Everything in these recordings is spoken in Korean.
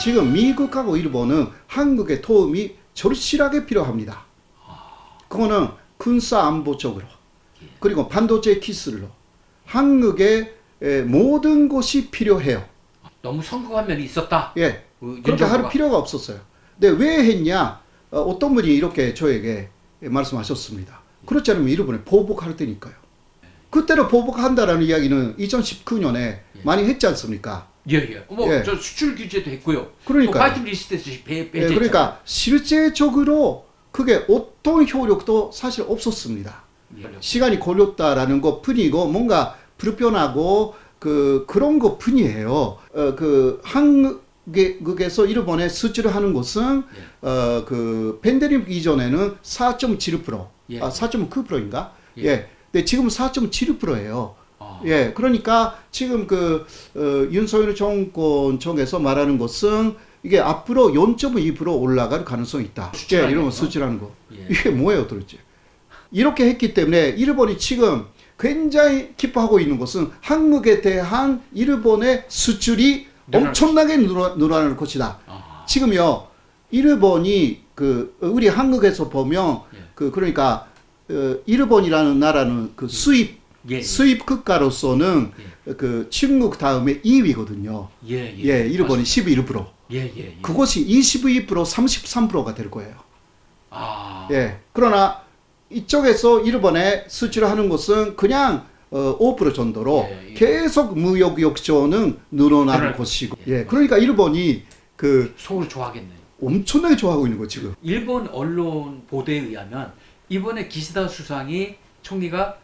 지금 미국하고 일본은 한국의 도움이 절실하게 필요합니다. 그거는 군사 안보적으로 그리고 반도체 기술로 한국의 에, 모든 것이 필요해요. 너무 성공한 면이 있었다. 예, 그 그렇게 할. 필요가 없었어요. 근데 왜 했냐? 어, 어떤 분이 이렇게 저에게 말씀하셨습니다. 그렇지 않으면 일본에 보복할 테니까요. 그때로 보복한다라는 이야기는 2019년에 많이 했지 않습니까? 예, 예. 어머, 예. 저 수출 규제도 했고요. 그러니까요. 또 화이트 리스트에서 배, 예, 배제. 그러니까 실제적으로 그게 어떤 효력도 사실 없었습니다. 시간이 걸렸다라는 것 뿐이고 뭔가 불편하고 그 그런 것 뿐이에요. 어, 그 한 국에서 일본에 수출을 하는 것은 어, 그 팬데믹 이전에는 4.7% 예. 아 4.9%인가? 예. 예. 근데 지금 4.7%예요. 아, 예, 그러니까 지금 그 어, 윤석열 정권 쪽에서 말하는 것은 이게 앞으로 0.2% 올라갈 가능성이 있다. 예, 이런? 수출하는 거. 예. 이게 뭐예요, 도대체? 이렇게 했기 때문에 일본이 지금 굉장히 기뻐하고 있는 것은 한국에 대한 일본의 수출이 늘어날 엄청나게 늘어, 늘어날 것이다. 아, 지금요, 일본이 그 우리 한국에서 보면 예. 그 그러니까 어, 일본이라는 나라는 그 수입 예, 예. 수입 국가로서는 그 중국 다음에 2위거든요. 예, 예. 예, 일본이 11%. 예, 예, 예. 그것이 22%, 33%가 될 거예요. 아, 예. 그러나 이쪽에서 일본에 수출하는 것은 그냥 어, 5% 정도로 예, 예. 계속 무역 역전은 늘어날 늘어날 것이고. 예. 예. 그러니까 일본이 그 서울 좋아하겠네요. 엄청나게 좋아하고 있는 거 지금. 일본 언론 보도에 의하면 이번에 기시다 수상이 총리가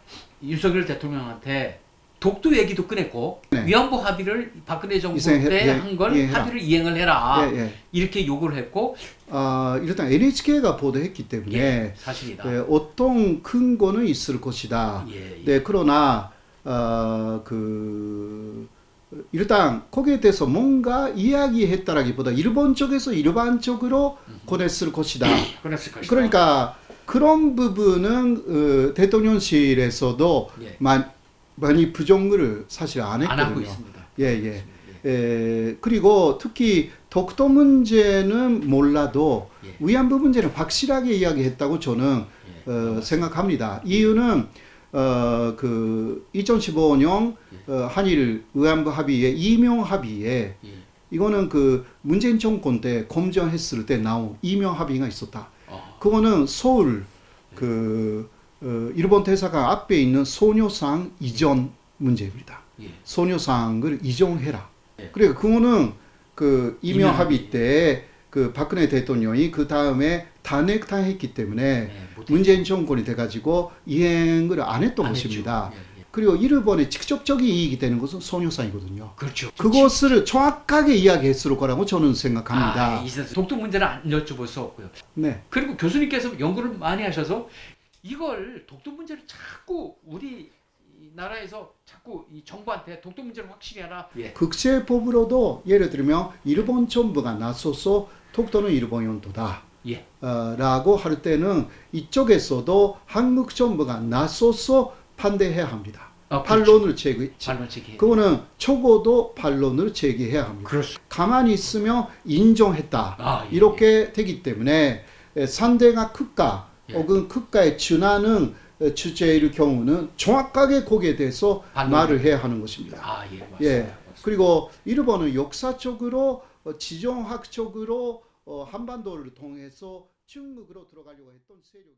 윤석열 대통령한테 독도 얘기도 꺼냈고 네. 위안부 합의를 박근혜 정부 이행해- 때 예, 한걸 이행해라. 합의를 이행을 해라 예, 예. 이렇게 요구를 했고 아, 일단 NHK가 보도했기 때문에 예, 사실이다. 예, 어떤 근거는 있을 것이다. 예, 예. 네, 그러나 어, 그 일단 거기에 대해서 뭔가 이야기했다라기보다 일본 쪽에서 일반적으로 권했을 것이다. 그랬을 것이다. 그러니까 그런 부분은 어, 대통령실에서도 예. 마, 많이 부정을 사실 안안 했거든요. 하고 있습니다. 예, 예. 에, 그리고 특히 독도 문제는 몰라도 예. 위안부 문제는 확실하게 이야기했다고 저는 예. 어, 생각합니다. 이유는 어, 그 2015년 어, 한일 위안부 합의에 이명 합의에 예. 이거는 그 문재인 정권 때 검증했을 때 나온 이명 합의가 있었다. 어, 그거는 서울 그 어, 일본 대사관 앞에 있는 소녀상 이전 문제입니다. 예. 소녀상을 이전해라. 예. 그러니까 그거는 그 이명 합의 때 그 박근혜 대통령이 그 다음에 탄핵 당했기 때문에 예, 못 문재인 정권이 돼가지고 이행을 안 했던 안 것입니다. 예. 그리고 일본의 직접적인 이익이 되는 것은 소녀상이거든요. 그렇죠. 그것을 정확하게 이야기했을 거라고 저는 아, 생각합니다. 이 선수 독도 문제는 안 여쭤볼 수 없고요. 네. 그리고 교수님께서 연구를 많이 하셔서 이걸 독도 문제를 자꾸 우리 이 나라에서 자꾸 이 정부한테 독도 문제를 확실히 하라. 예. 국제법으로도 예를 들면 일본 정부가 나서서 독도는 일본 영토다. 예. 어, 라고 할 때는 이쪽에서도 한국 정부가 나서서 반대해야 합니다. 아, 그렇죠. 반론을 제기, 반론 제기. 그거는 적어도 반론을 제기해야 합니다. 수. 가만히 있으면 인정했다. 아, 예, 이렇게 되기 때문에 에, 상대가 국가 예. 혹은 국가에 준하는 에, 주제일 경우는 정확하게 거기에 대해서 반론을- 말을 해야 하는 것입니다. 아, 예. 맞습니다. 예. 맞습니다. 그리고 일본은 역사적으로 어, 지정학적으로 어, 한반도를 통해서 중국으로 들어가려고 했던 때문에